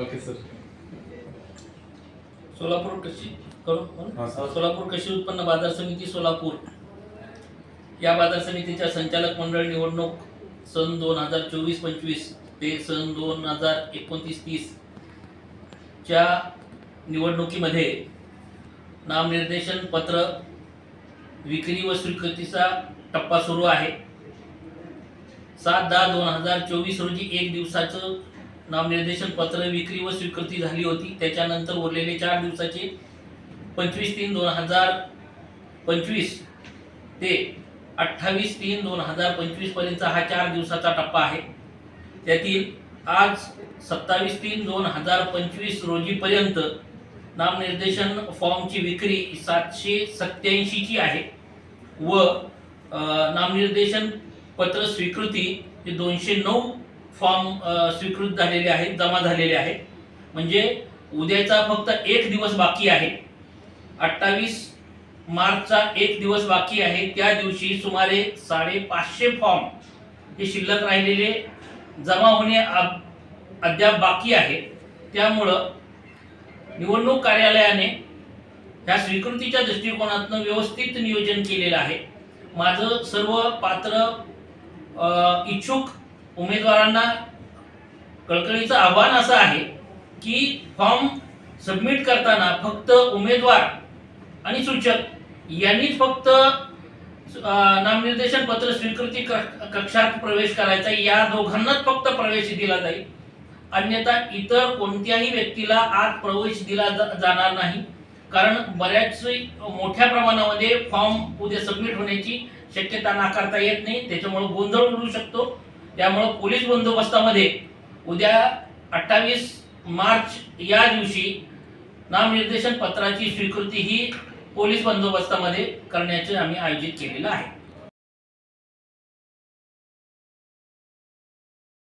Okay sir. Solapur कृषी करू हा, सर. सोलापूर कृषी उत्पन्न बाजार समिती सोलापूर. या बाजार समितीच्या संचालक मंडळ निवडणूक सन दोन हजार चोवीस पंचवीस ते सन दोन हजार एकोणतीस तीस च्या निवडणुकीमध्ये नामनिर्देशन पत्र विक्री व स्वीकृतीचा टप्पा सुरू आहे. सात दहा दोन हजार चोवीस रोजी एक दिवसाचं नामनिर्देशन पत्र विक्री व स्वीकृती झाली होती. त्याच्यानंतर उरलेले चार दिवसाचे पंचवीस तीन दोन हजार पंचवीस ते अठ्ठावीस तीन दोन हजार पंचवीसपर्यंत हा चार दिवसाचा टप्पा आहे. त्यातील आज सत्तावीस तीन दोन हजार पंचवीस रोजीपर्यंत नामनिर्देशन फॉर्मची विक्री सातशे सत्याऐंशीची आहे व नामनिर्देशन पत्र स्वीकृती हे दोनशे नऊ फॉर्म स्वीकृत झालेले आहेत जमा झालेले आहेत. म्हणजे उद्याचा फक्त एक दिवस बाकी आहे. अठ्ठावीस मार्चचा एक दिवस बाकी आहे. त्या दिवशी सुमारे साडेपाचशे फॉर्म हे शिल्लक राहिलेले जमा होणे अद्याप बाकी आहे. त्यामुळं निवडणूक कार्यालयाने ह्या स्वीकृतीच्या दृष्टिकोनातून व्यवस्थित नियोजन केलेलं आहे. माझं सर्व पात्र इच्छुक उमेदवारांना कळकळीचं आव्हान असं आहे की फॉर्म सबमिट करताना फक्त उमेदवार आणि सूचक यांनीच फक्त नामनिर्देशन पत्र स्वीकृती क- कक्षात प्रवेश करायचा या दोघांनाच फक्त प्रवेश दिला जाईल. अन्यथा इतर कोणत्याही व्यक्तीला आत प्रवेश दिला जा- जाणार नाही. कारण बऱ्याच मोठ्या प्रमाणामध्ये फॉर्म उद्या सबमिट होण्याची शक्यता नाकारता येत नाही. त्याच्यामुळे गोंधळ उडू शकतो. त्यामुळं पोलीस बंदोबस्तामध्ये उद्या अठ्ठावीस मार्च या दिवशी नामनिर्देशन पत्राची स्वीकृती ही पोलीस बंदोबस्तामध्ये करण्याचे आम्ही आयोजित केलेलं आहे.